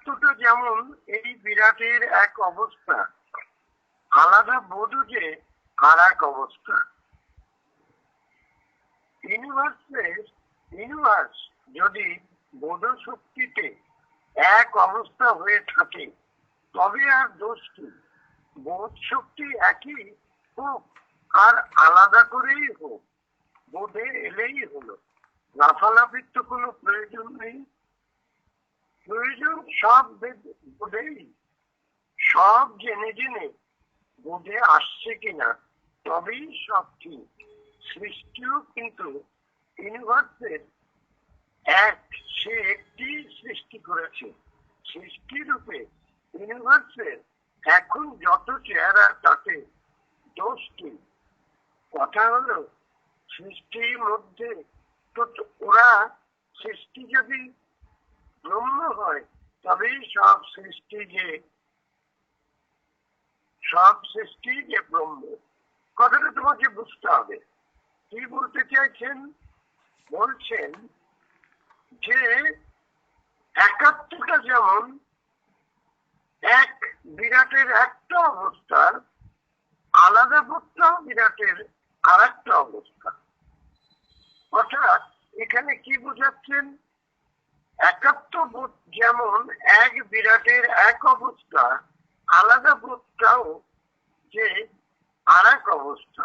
একাত্মটা যেমন এই বিরাটের এক অবস্থা, আলাদা বোধও যে আর এক অবস্থা। ইউনিভার্সের ইউনিভার্স যদি বোধ শক্তিতে এক অবস্থা হয়ে থাকে, তবে আর দোষ কি? বোধ শক্তি একই হোক আর আলাদা করেই হোক, বোধে এলেই হলো। লাফালাফির তো কোনো প্রয়োজন নেই। প্রয়োজন সব বোধেই সব জেনে জেনে বোধে আসছে কিনা, তবেই সব ঠিক। সৃষ্টিও কিন্তু ইউনিভার্সের এক, সে একটি সৃষ্টি করেছে। সৃষ্টি রূপে ইউনিভার্সের এখন যত চেহারা, তাতে দোষ কি? কথা হলো, সৃষ্টির মধ্যে তো ওরা সৃষ্টি যদি ব্রহ্ম হয়, তবেই সব সৃষ্টি যে, সব সৃষ্টি যে ব্রহ্ম। কথাটা তোমাকে বুঝতে হবে। কি বলতে চাইছেন? বলছেন যে, একাত্মটা যেমন এক বিরাটের একটা অবস্থা আলাদা বোধটাও বিরাটের আর একটা অবস্থা। অর্থাৎ এখানে কি বোঝাচ্ছেন? একাত্ম বোধ যেমন এক বিরাটের এক অবস্থা, আলাদা বোধটাও যে আর এক অবস্থা।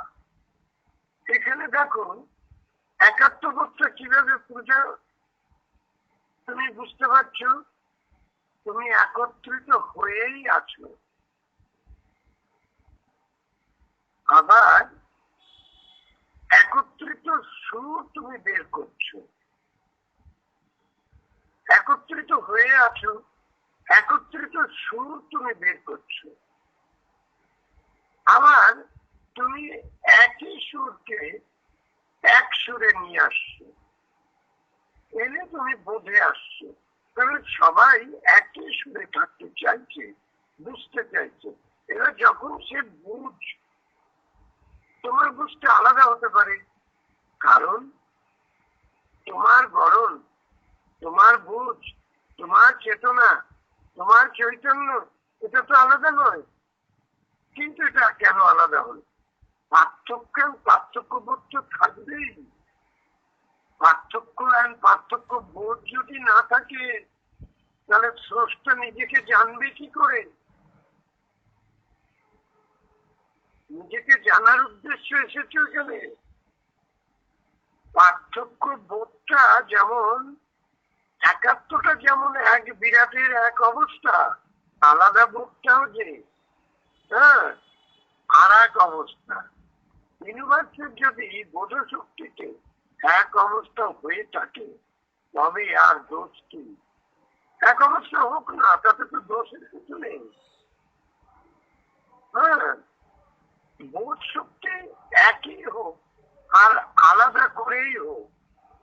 এখানে দেখো একাত্ম বোধটা কীভাবে পূজা তুমি বুঝতে পারছ? তুমি একত্রিত হয়েই আছো। আবার একত্রিত সুর তুমি বের করছ। একত্রিত হয়ে আছো, একত্রিত সুর তুমি বের করছ। আবার তুমি একই সুরকে এক সুরে নিয়ে আসছো। এনে তুমি বোধে আসছো। তাহলে সবাই একই সুরে থাকতে চাইছে, বুঝতে চাইছে। এবার যখন সে বুঝ, তোমার বুঝতে আলাদা হতে পারে। কারণ তোমার গরণ তোমার বুঝ তোমার চেতনা, তোমার চৈতন্য, এটা তো আলাদা নয়। কিন্তু এটা কেন আলাদা হলো? পার্থক্য পার্থক্য বোধ তো থাকবেই। পার্থক্য পার্থক্য বোধ যদি না থাকে, তাহলে স্রষ্টা নিজেকে জানবে কি করে? নিজেকে জানার উদ্দেশ্য এসেছে এখানে পার্থক্য বোধটা যেমন একাত্মটা যেমন এক বিরাটের এক অবস্থা, আলাদা বোধটাও যে হ্যাঁ আর এক অবস্থা। ইউনিভার্সের যদি বোধ শক্তিতে এক অবস্থা হয়ে থাকে, তবে আর দোষ কি? এক অবস্থা হোক না, তাতে তো দোষের কিছু নেই। হ্যাঁ বোধ শক্তি একই হোক, আর আলাদা করেই হোক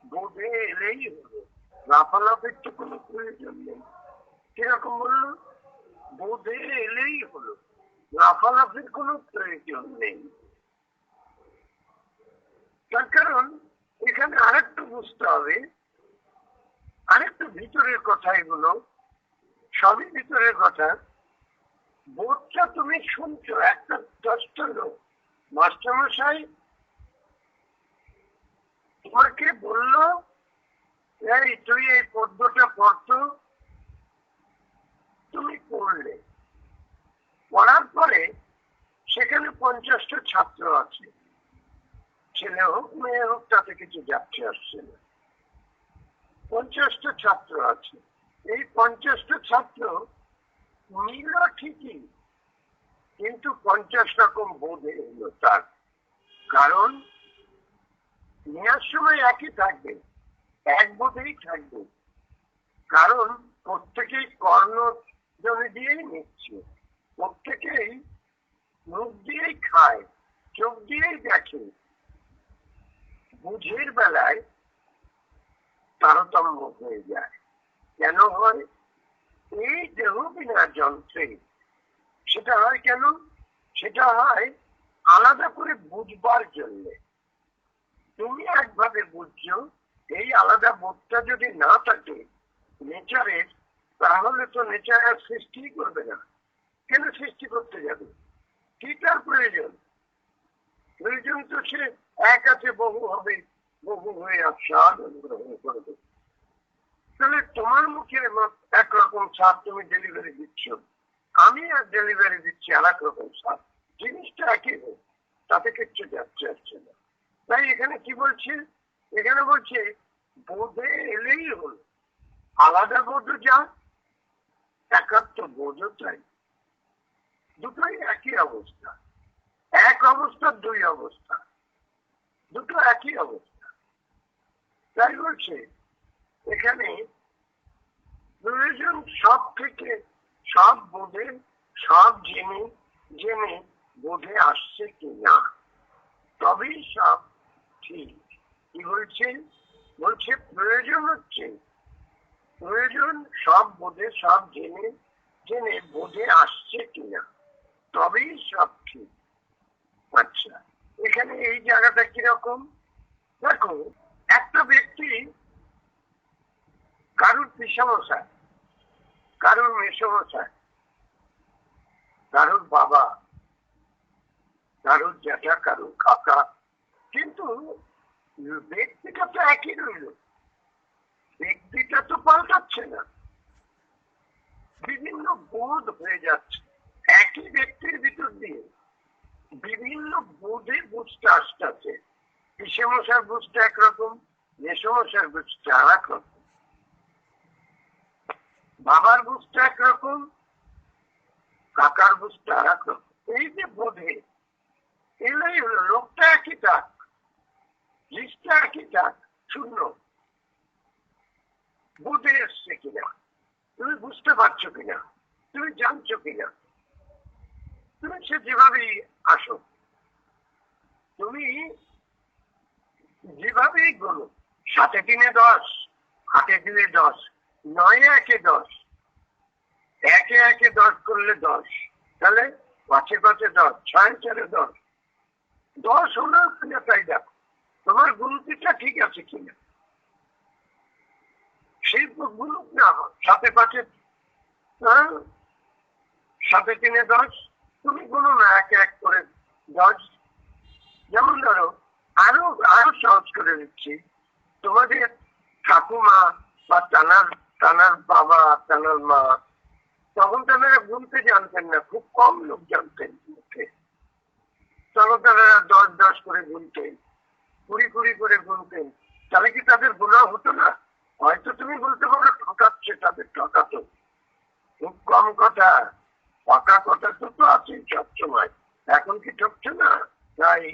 বোধে এলেই হলো লাফালাফির তো কোনো প্রয়োজন নেই কীরকম বলল? বোধে এলেই হলো। লাফালাফির কোনো প্রয়োজন নেই। তার কারণ, এখানে আরেকটু বুঝতে হবে। আরেকটু ভিতরের কথা এগুলো সবই ভিতরের কথা। বোধটা তুমি শুনছো, একটা দশটা লোক। মাস্টারমশাই তোমাকে বলল এই তুই এই পদ্মটা পড়তো? তুমি পড়লে। পড়ার পরে সেখানে পঞ্চাশটা ছাত্র আছে। ছেলে হোক, মেয়ে হোক, তাতে কিছু যাচ্ছে আসছে না। পঞ্চাশটা ছাত্র আছে। এই পঞ্চাশটা ছাত্র নিল ঠিকই, কিন্তু পঞ্চাশ রকম বোধে হলো তার। কারণ নেওয়ার সময় একই থাকবে। এক বোধেই থাকবে কারণ প্রত্যেকেই কর্ণ জমি দিয়েই নিচ্ছে। প্রত্যেকেই মুখ দিয়েই খায়, চোখ দিয়েই দেখে। বুঝের বেলায় তারতম্য হয়ে যায়। কেন হয়? এই দেহ বিনা যন্ত্রে। সেটা হয় কেন? সেটা হয় আলাদা করে বুঝবার জন্য। তুমি একভাবে বুঝছ এই আলাদা বোধটা যদি না থাকে নেচারের তাহলে তো নেচার আর সৃষ্টি করবে না। কেন সৃষ্টি করতে যাবে? কি তার প্রয়োজন? প্রয়োজন তো সে এক আছে, বহু হবে, বহু হয়ে আস্বাদ গ্রহণ করবে। তাহলে তোমার মুখে একরকম স্বাদ তুমি ডেলিভারি দিচ্ছ। আমি আর ডেলিভারি দিচ্ছি আর এক রকম স্বাদ জিনিসটা একই হোক, তাতে কিচ্ছু যাচ্ছে আসছে না। তাই এখানে কি বলছে? এখানে বলছে, বোধে এলেই হল। আলাদা বোধ যা, একাত্ম বোধও তাই। দুটোই একই অবস্থা। এক অবস্থা, দুই অবস্থা। দুটো একই অবস্থা। তাই বলছে, এখানে প্রয়োজন সব থেকে, সব বোধে, সব জেনে জেনে বোধে আসছে কি না, তবেই সব ঠিক। কি বলছে বলছে, প্রয়োজন হচ্ছে। প্রয়োজন সব বোধে, সব জেনে জেনে বোধে আসছে কিনা। তবেই সব ঠিক। আচ্ছা এখানে এই জায়গাটা কীরকম? দেখো, একটা ব্যক্তি কারুর পিসামশায় কারুর মেসমশায় কারুর বাবা, কারুর জ্যাঠা, কারুর কাকা, কিন্তু ব্যক্তিটা তো একই রইল। ব্যক্তিটা তো পাল্টাচ্ছে না। বিভিন্ন বোধ হয়ে যাচ্ছে। একই ব্যক্তির ভিতর দিয়ে বিভিন্ন বোধে বুঝতে আসতেছে। পিসেমশার বুঝতে একরকম মেসমশার বুঝতে আর এক রকম বাবার বুঝতে একরকম, কাকার বুঝতে আর এক রকম এই যে বোধে এলাই হলো লোকটা একই থাক একই থাক শূন্য। বোধে এসছে কিনা? তুমি বুঝতে পারছ কিনা? তুমি জানছো কিনা? তুমি সে যেভাবেই আসো, তুমি যেভাবেই বলো সাথে তিনে দশ, আটে দিনে দশ, নয় একে দশ, একে একে দশ করলে দশ, তাহলে পাঁচে পাঁচে দশ, ছয় চারে দশ দশ হলো কিনা তাই দেখো। তোমার গুরুতিটা ঠিক আছে কিনা? সেই গুরুপ না সাথে পাঁচে হ্যাঁ? সাথে তিনে দশ? তুমি গুনো না এক এক করে দশ? যেমন ধরো, আরও আরও সহজ করে দিচ্ছি। তোমাদের ঠাকুমা বা টানার টানার বাবা টানার মা, তখন তারা গুনতে জানতেন না, খুব কম লোক জানতেন তখন তারা দশ দশ করে গুনতেন। কুড়ি কুড়ি করে গুনতেন তাহলে কি তাদের গোনা হতো না? হয়তো তুমি বলতে পারো, ঠকাচ্ছে তাদের, ঠকাতো। খুব কম কথা পাকা কথা তো তো আছেই সবসময়। এখন কি ঠকছে না? তাই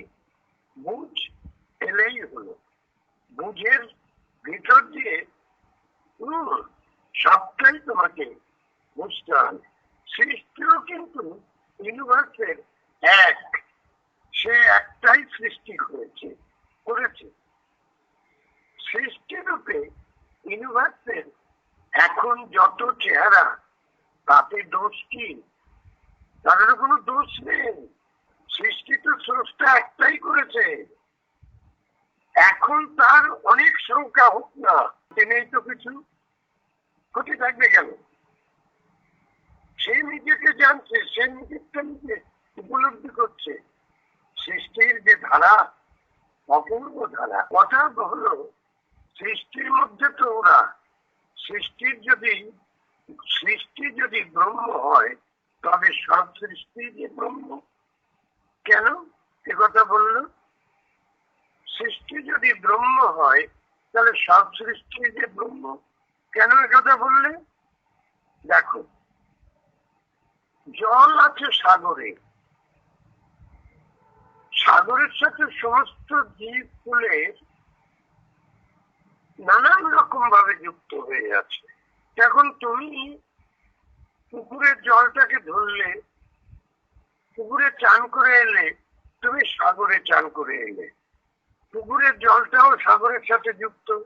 বুঝ এলেই হলো। বুঝের ভিতর দিয়ে সবটাই তোমাকে বুঝতে হবে। সৃষ্টিও কিন্তু ইউনিভার্সের এক, সে একটাই সৃষ্টি করেছে করেছে। সৃষ্টি রূপে ইউনিভার্সের এখন যত চেহারা, তাতে দোষ কি? তাদের কোনো দোষ নেই। সৃষ্টি তো স্রষ্টা একটাই করেছে। এখন তার অনেক সংখ্যা হোক না নেই তো কিছু ক্ষতি থাকবে কেন? সে নিজেকে জানছে, সে নিজেরটা নিজে উপলব্ধি করছে। সৃষ্টির যে ধারা অপূর্ব ধারা কথা হলো, সৃষ্টির মধ্যে তো ওরা, সৃষ্টির যদি, সৃষ্টি যদি ব্রহ্ম হয়, তবে সব সৃষ্টি যে ব্রহ্ম। কেন? এ কথা বলল, সৃষ্টি যদি ব্রহ্ম হয়, তাহলে সব সৃষ্টি যে ব্রহ্ম। কেন এ কথা বললে? দেখো, জল আছে সাগরে সাগরের সাথে সমস্ত জীব ফুলের নানান রকম ভাবে যুক্ত হয়ে আছে। এখন তুমি পুকুরের জলটাকে ধরলে, পুকুরে চান করে এলে, তুমি সাগরে চান করে এলে। পুকুরের জলটাও সাগরের সাথে যুক্ত,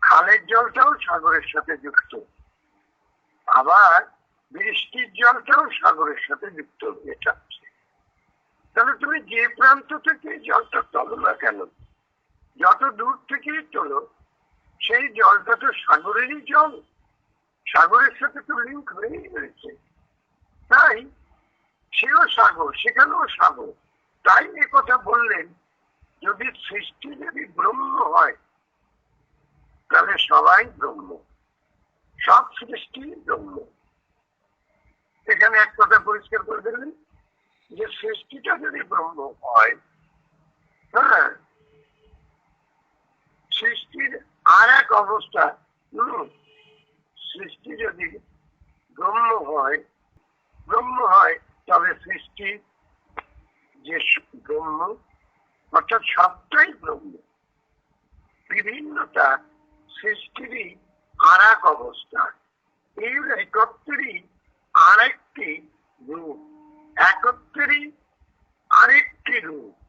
খালের জলটাও সাগরের সাথে যুক্ত। আবার বৃষ্টির জলটাও সাগরের সাথে যুক্ত হয়ে যাচ্ছে। তাহলে তুমি যে প্রান্ত থেকে জলটা তোলো না কেন? যত দূর থেকেই তোলো সেই জলটা তো সাগরেরই জল। সাগরের সাথে তো লিঙ্ক হয়েই রয়েছে। তাই সেও সাগর, সেখানেও সাগর। তাই এ কথা বললেন, যদি সৃষ্টি যদি ব্রহ্ম হয়, তাহলে সবাই ব্রহ্ম। সব সৃষ্টি ব্রহ্ম। এখানে এক কথা পরিষ্কার করে দিলেন যে সৃষ্টিটা যদি ব্রহ্ম হয় হ্যাঁ সৃষ্টির আর এক অবস্থা সৃষ্টি যদি ব্রহ্ম হয় ব্রহ্ম হয়, তবে সৃষ্টি যে ব্রহ্ম, অর্থাৎ সবটাই ব্রহ্ম। বিভিন্নতা সৃষ্টিরই আর এক অবস্থা। এই একত্রেরই আরেকটি রূপ। একত্রেরই আরেকটি রূপ।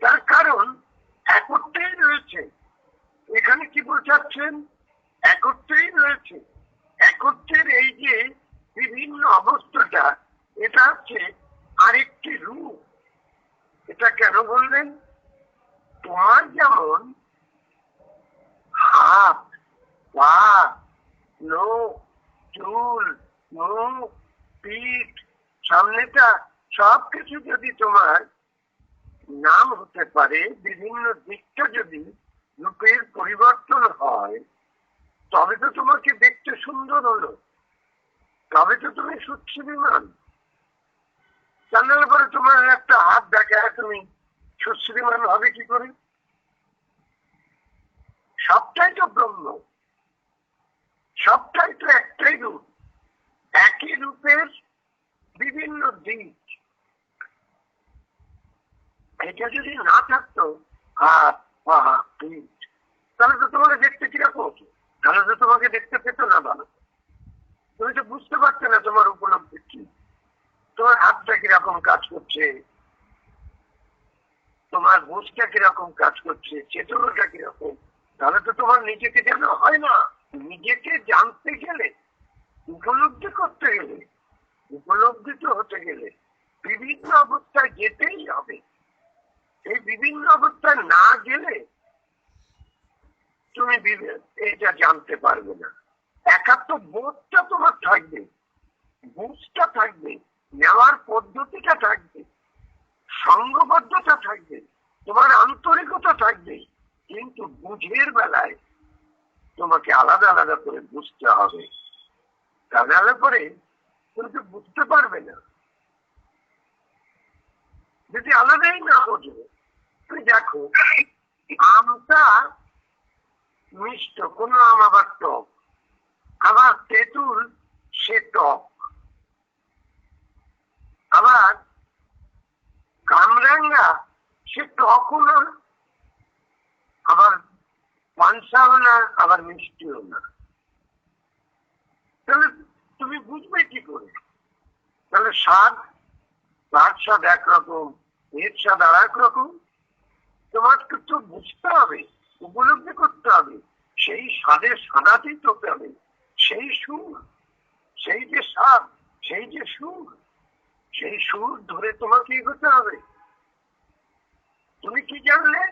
তার কারণ একত্রেই রয়েছে। এখানে কি বোঝাচ্ছেন? একত্রেই রয়েছে। একত্রের এই যে বিভিন্ন অবস্থাটা, এটা হচ্ছে আরেকটি রূপ। এটা কেন বললেন? তোমার যেমন হাত, পা লোক চুল, মুখ, পিঠ সামনেটা সবকিছু যদি তোমার নাম হতে পারে, বিভিন্ন দিকটা যদি রূপের পরিবর্তন হয়, তবে তো তোমাকে দেখতে সুন্দর হলো। তবে তো তুমি সুশ্রীমান। জানার পরে তোমার একটা হাত দেখা তুমি সুশ্রীমান হবে কি করে? সবটাই তো ব্রহ্ম। সবটাই তো একটাই রূপ। একই রূপের বিভিন্ন দিক। এটা যদি না থাকতো হাত পা পিঠ তাহলে তো তোমাকে দেখতে কীরকম? হতো তাহলে তো তোমাকে দেখতে পেত না ভালো তুমি তো বুঝতে পারছ না তোমার উপলব্ধি কি। তোমার হাতটা কীরকম কাজ করছে? তোমার বুঝটা কীরকম কাজ করছে? চেতনাটা কীরকম? তাহলে তো তোমার নিজেকে জানা হয় না। নিজেকে জানতে গেলে, উপলব্ধি করতে গেলে উপলব্ধিত হতে গেলে বিভিন্ন অবস্থায় যেতেই হবে। এই বিভিন্ন অবস্থায় না গেলে তুমি এটা জানতে পারবে না। একাত্ম বোধটা তোমার থাকবে, বুঝটা থাকবে, নেওয়ার পদ্ধতিটা থাকবে, সঙ্গবদ্ধতা থাকবে, তোমার আন্তরিকতা থাকবে, কিন্তু বুঝের বেলায় তোমাকে আলাদা আলাদা করে বুঝতে হবে। তা নাহলে পরে তুমি তো বুঝতে পারবে না। যদি আলাদাই না বোঝো তুমি দেখো, আমটা মিষ্ট, কোনো আম আবার টক। আবার তেঁতুল, সে টক। আবার কামরাঙ্গা, সে টকও না। আবার পানসাও না, আবার মিষ্টিও না। তাহলে তুমি বুঝবে কি করে? তাহলে স্বাদ, তার স্বাদ একরকম, এর স্বাদ আর এক রকম। তোমাকে তো বুঝতে হবে, উপলব্ধি করতে হবে। সেই স্বাদের সাদাতেই তোকে হবে সেই সুর, সেই যে স্বাদ, সেই যে সুর, সেই সুর ধরে তোমাকে এগোতে হবে। তুমি কি জানলে?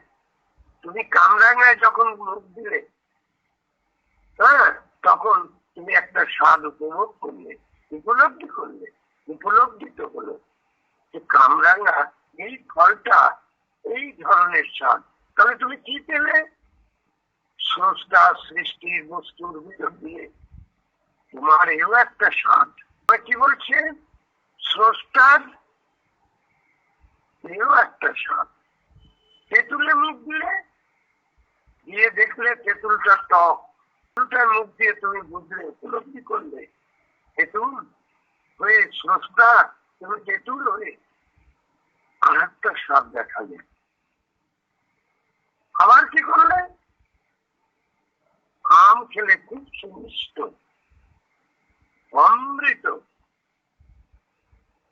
তুমি কামরাঙ্গায় যখন মুখ দিলে হ্যাঁ তখন তুমি একটা স্বাদ উপভোগ করলে, উপলব্ধি করলে, উপলব্ধিত হলো, যে কামরাঙ্গা এই ফলটা, এই ধরনের স্বাদ। তাহলে তুমি কি পেলে? স্রষ্টা সৃষ্টির বস্তুর ভিতর দিয়ে। তোমার এও একটা স্বাদ। কি বলছে? স্রষ্টার এও একটা স্বাদ। তেঁতুলে মুখ দিলে? দিয়ে দেখলে তেঁতুলটা টক। তেঁতুলটার মুখ দিয়ে তুমি বুঝলে উপলব্ধি করলে? তেঁতুল হয়ে স্রষ্টা, তুমি তেঁতুল হয়ে আর একটা স্বাদ দেখা যায়। আবার কি করলে? আম খেলে খুব সুমিষ্ট, অমৃত।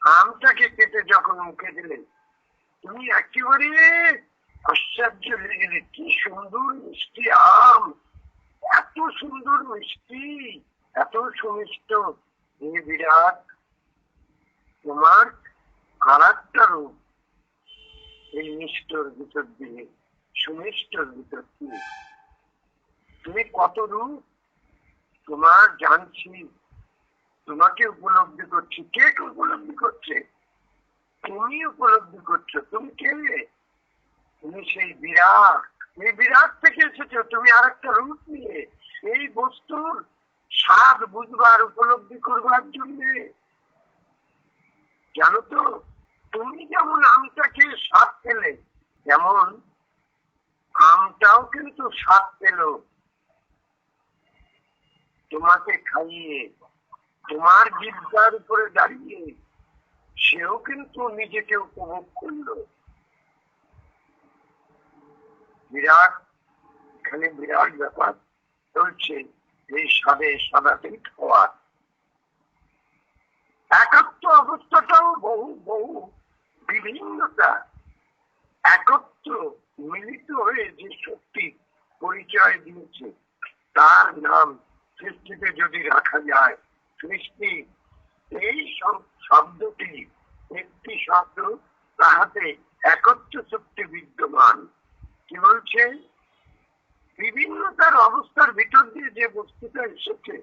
আমটাকে কেটে যখন মুখে দিলেন তুমি একেবারে আশ্চর্য গেলে, কি সুন্দর মিষ্টি আম! এত সুন্দর মিষ্টি এত সুমিষ্ট। এ বিরাট, তোমার আর একটা রূপ এই মিষ্টর ভিতর দিয়ে, সুমিষ্টর ভিতর দিয়ে। তুমি কত রূপ? তোমার জানছি, তোমাকে উপলব্ধি করছি। কে উপলব্ধি করছে? তুমি উপলব্ধি করছ। তুমি কে? তুমি সেই বিরাট। এই বিরাট থেকে এসেছ। তুমি আর একটা রূপ নিয়ে। স্বাদ বুঝবার উপলব্ধি করবার জন্য। জানো তো, তুমি যেমন আমটাকে স্বাদ পেলে যেমন আমটাও কিন্তু স্বাদ পেল। তোমাকে খাইয়ে, তোমার জিজ্ঞার উপরে দাঁড়িয়ে, সেও কিন্তু নিজেকে উপভোগ করল। বিরাট, এখানে বিরাট ব্যাপার চলছে। এই সাদে সাদাতে খাওয়ার একাত্ম অবস্থাটাও বহু বহু বিভিন্নতা। একত্র মিলিত হয়ে যে শক্তি পরিচয় দিয়েছে, তার নাম সৃষ্টিতে যদি রাখা যায়, সৃষ্টি এই শব্দটি একটি শব্দ তাহাতে একত্র শক্তি বিদ্যমান। কি বলছে? বিভিন্নতার অবস্থার ভিতর দিয়ে যে বস্তুটা এসেছে,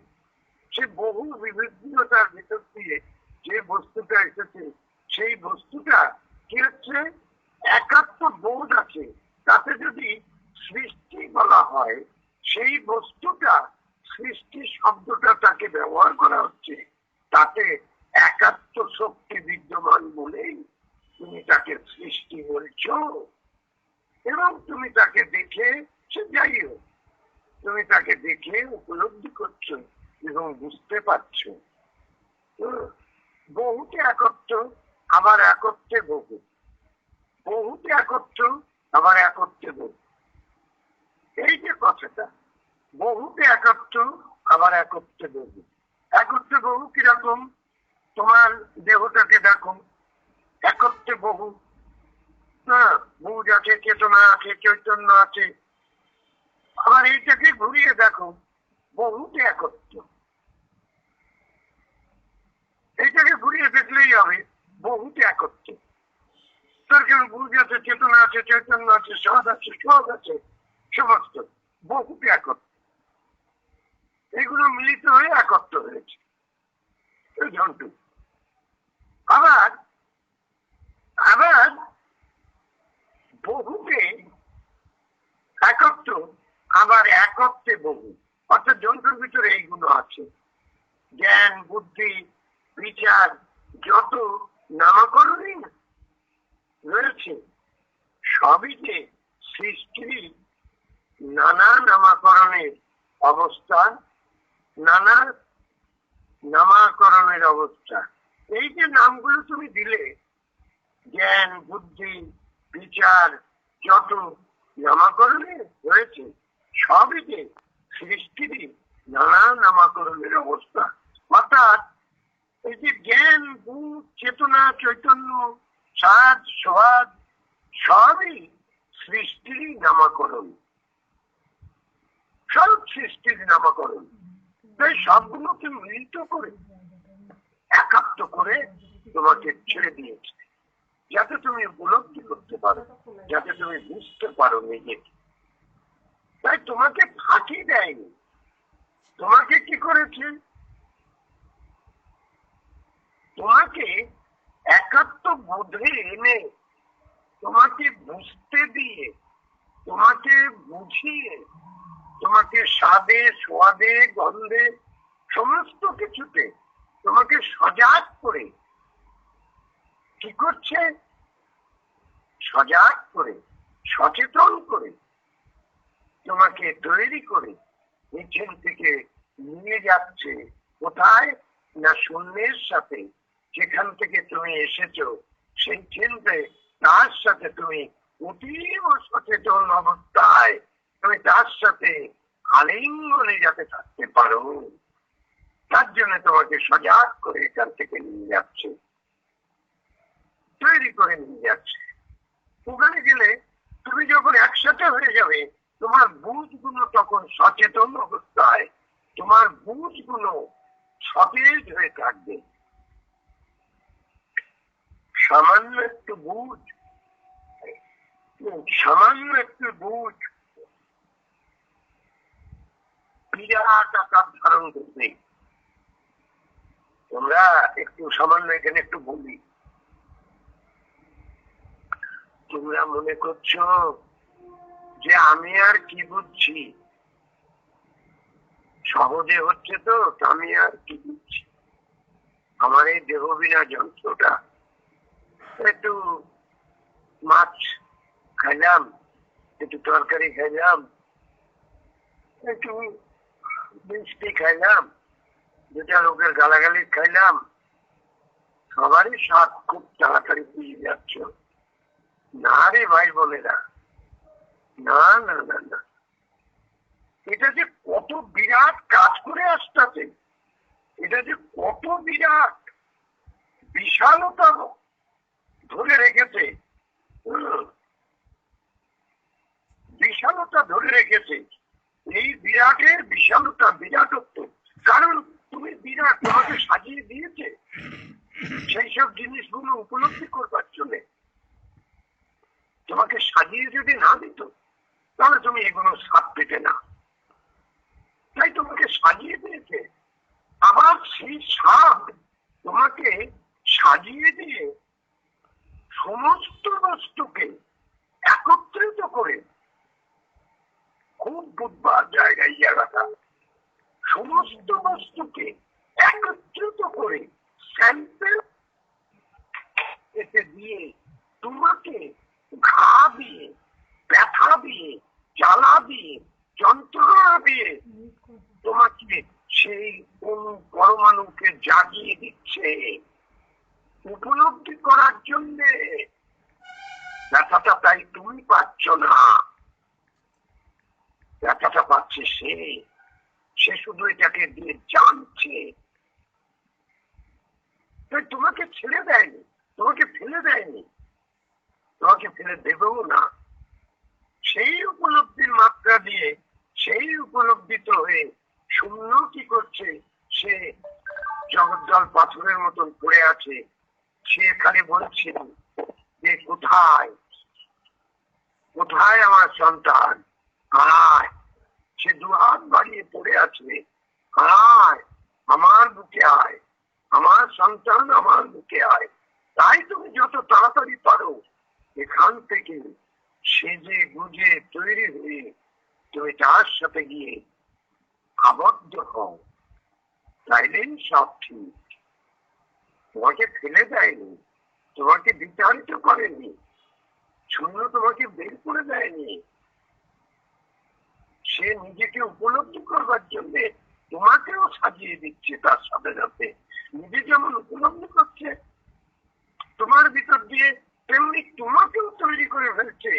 সে বহু বিভিন্নতার ভিতর দিয়ে যে বস্তুটা এসেছে, সেই বস্তুটা কি হচ্ছে? একাত্ম বোধ আছে। তাতে যদি সৃষ্টি বলা হয়, সেই বস্তুটা সৃষ্টি শব্দটা তাকে ব্যবহার করা হচ্ছে। তাতে একাত্ম শক্তি বিদ্যমান বলেই তুমি তাকে সৃষ্টি বলছো। এবং তুমি তাকে দেখে সে যাই হোক তুমি তাকে দেখে উপলব্ধি করছ এবং বুঝতে পারছ। বহুতে একত্র, আবার একত্রে বহু। বহুতে একত্র, আবার একত্রে বহু। এই যে কথাটা, বহুতে একত্র, আবার একত্রে বহু। একত্রে বহু কীরকম? তোমার দেহটাকে দেখো, একত্রে বহু। হ্যাঁ বুঝ আছে চেতনা আছে, চৈতন্য আছে আবার এইটাকে ঘুরিয়ে দেখো, বহুতে একত্র। এইটাকে ঘুরিয়ে দেখলেই হবে, বহুতে একত্র। তোর কেন বুঝ আছে, চেতনা আছে, চৈতন্য আছে সদ আছে সদ আছে, সমস্ত বহুতে একত্র। এগুলো মিলিত হয়ে একত্র হয়েছে। ঝন্টু আবার আবার বহুতে একত্র আবার একত্রে বহু। অর্থাৎ যন্ত্রের ভিতরে এইগুলো আছে। জ্ঞান, বুদ্ধি, বিচার, যত নামাকরণই রয়েছে, সবই যে সৃষ্টির নানা নামাকরণের অবস্থা, নানা নামাকরণের অবস্থা। এই যে নামগুলো তুমি দিলে, জ্ঞান, বুদ্ধি, বিচার, যত নামাকরণে রয়েছে, সবই যে সৃষ্টিরই নানা নামাকরণের অবস্থা। অর্থাৎ এই যে জ্ঞান, বুধ, চেতনা, চৈতন্য সাজ স্বাদ সবই সৃষ্টিরই নামাকরণ। সব সৃষ্টির নামাকরণ। তাই সবগুলোকে মিলিত করে, একাত্ম করে তোমাকে ছেড়ে দিয়েছে। যাতে তুমি উপলব্ধি করতে পারো, যাতে তুমি বুঝতে পারো নিজেকে। তাই তোমাকে ফাঁকি দেয়নি। তোমাকে কি করেছে? তোমাকে একাত্ম বোধে এনে তোমাকে বুঝতে দিয়ে, তোমাকে বুঝিয়ে, তোমাকে স্বাদে, সোয়াদে, গন্ধে সমস্ত কিছুতে তোমাকে সজাগ করে কি করছে? সজাগ করে, সচেতন করে তোমাকে তৈরি করে এখান থেকে নিয়ে যাচ্ছে। কোথায়? না শূন্যের সাথে। যেখান থেকে তুমি এসেছ, সেই চিন্তে তার সাথে তুমি অতীব সচেতন অবস্থায় তুমি তার সাথে আলিঙ্গনে যাতে থাকতে পারো। তার জন্য তোমাকে সজাগ করে এখান থেকে নিয়ে যাচ্ছে। তৈরি করে নিয়ে যাচ্ছে। ওখানে গেলে তুমি যখন একসাথে হয়ে যাবে তোমার বুঝগুলো তখন সচেতন অবস্থায়, তোমার বুঝগুলো সতেজ হয়ে থাকবে। সামান্য একটু বুঝ, সামান্য একটু বুঝ। বিরাট আকার ধারণ করবে। তোমরা একটু সামান্য এখানে একটু বলি। তোমরা মনে করছ যে আমি আর কি বুঝছি? সহজে হচ্ছে তো আমি আর কি বুঝছি? আমার এই দেহবিনা যন্ত্রটা। একটু মাছ খাইলাম, একটু তরকারি খাইলাম, একটু মিষ্টি খাইলাম দুটা লোকের গালাগালি খাইলাম। সবারই স্বাদ খুব তাড়াতাড়ি বুঝে যাচ্ছ। না রে ভাই বোনেরা না না না না। এটা যে কত বিরাট কাজ করে আসতেছে, এটা যে কত বিরাট বিশালতা ধরে রেখেছে বিশালতা ধরে রেখেছে, এই বিরাটের বিশালতা, বিরাটত্ব। কারণ তুমি বিরাট তোমাকে সাজিয়ে দিয়েছে, সেই সব জিনিসগুলো উপলব্ধি করবার জন্য। তোমাকে সাজিয়ে যদি না দিত তাহলে তুমি এগুলো স্বাদ পেতে না। তাই তোমাকে সাজিয়ে দিয়েছে। আবার সেই স্বাদ তোমাকে সাজিয়ে দিয়ে সমস্ত বস্তুকে একত্রিত করে খুব বুধবার জায়গায় জায়গাটা সমস্ত বস্তুকে একত্রিত করে স্যাম্পেল এতে দিয়ে তোমাকে ঘা দিয়ে ব্যথা দিয়ে জ্বালা দিয়ে যন্ত্রণা দিয়ে তোমাকে সেই কোন পরমাণুকে জাগিয়ে দিচ্ছে উপলব্ধি করার জন্য। ব্যথাটা তাই তুমি পাচ্ছ না। ব্যথাটা পাচ্ছে সে। সে শুধু এটাকে দিয়ে জানছে। তোমাকে ছেড়ে দেয়নি, তোমাকে ফেলে দেয়নি। তোমাকে ফেলে দেবেও না। সেই উপলব্ধির মাত্রা দিয়ে, সেই উপলব্ধিত হয়ে শূন্য কি করছে? সে জগদ্দল পাথরের মতন পড়ে আছে। সে খালি বলছে যে, কোথায়? কোথায় আমার সন্তান? আয় সে দুহাত বাড়িয়ে পড়ে আছে। আয় আমার বুকে আয়। আমার সন্তান আমার বুকে আয়। তাই তুমি যত তাড়াতাড়ি পারো, এখান থেকে সেজে গুজে তৈরি হয়ে তুমি তার সাথে গিয়ে আবদ্ধ হও। তাইলেই সব ঠিক। তোমাকে ফেলে দেয়নি, তোমাকে বিতাড়িত করেনি, শূন্য তোমাকে বের করে দেয়নি। সে নিজেকে উপলব্ধি করবার জন্য তোমাকেও সাজিয়ে দিচ্ছে তার সাথে সাথে। নিজে যেমন উপলব্ধি করছে, তোমার ভিতর দিয়ে তেমনি তোমাকেও তৈরি করে ফেলছে।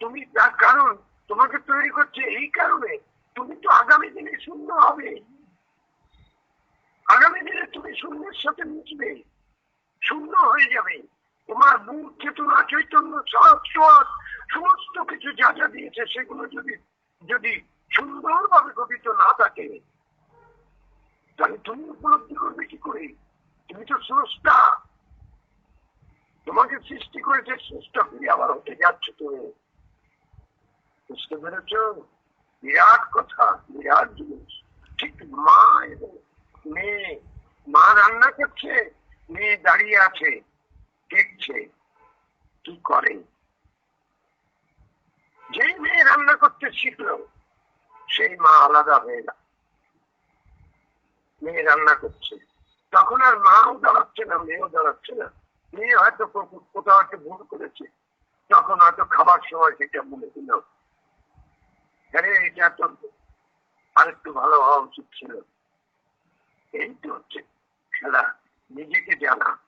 তুমি তার কারণ তোমাকে তৈরি করছে এই কারণে। তুমি তো আগামী দিনে শূন্য হবে। আগামী দিনে তুমি শূন্যের সাথে মিশবে। শূন্য হয়ে যাবে। তোমার মুখ চেতনা চৈতন্য সব সব সমস্ত কিছু যা যা দিয়েছে, সেগুলো যদি যদি সুন্দরভাবে গঠিত না থাকে, তাহলে তুমি উপলব্ধি করবে কি করে? তুমি তো স্রষ্টা। তোমাকে সৃষ্টি করেছে স্রষ্টা ফিরে আবার হতে যাচ্ছে তুমি। বুঝতে পেরেছ? বিরাট কথা, বিরাট জিনিস। ঠিক মা এবং মেয়ে, মা রান্না করছে, মেয়ে দাঁড়িয়ে আছে, দেখছে কি করে। যেই মেয়ে রান্না করতে শিখলো, সেই মা আলাদা হয়ে না মেয়ে রান্না করছে। তখন আর মাও দাঁড়াচ্ছে না, মেয়েও দাঁড়াচ্ছে না। মেয়ে হয়তো কোথাও একটা ভুল করেছে। তখন হয়তো খাবার সময় সেটা বলে দিল। হ্যাঁ এটা তো আরেকটু ভালো হওয়া উচিত ছিল। এই তো হচ্ছে খেলা। নিজেকে জানা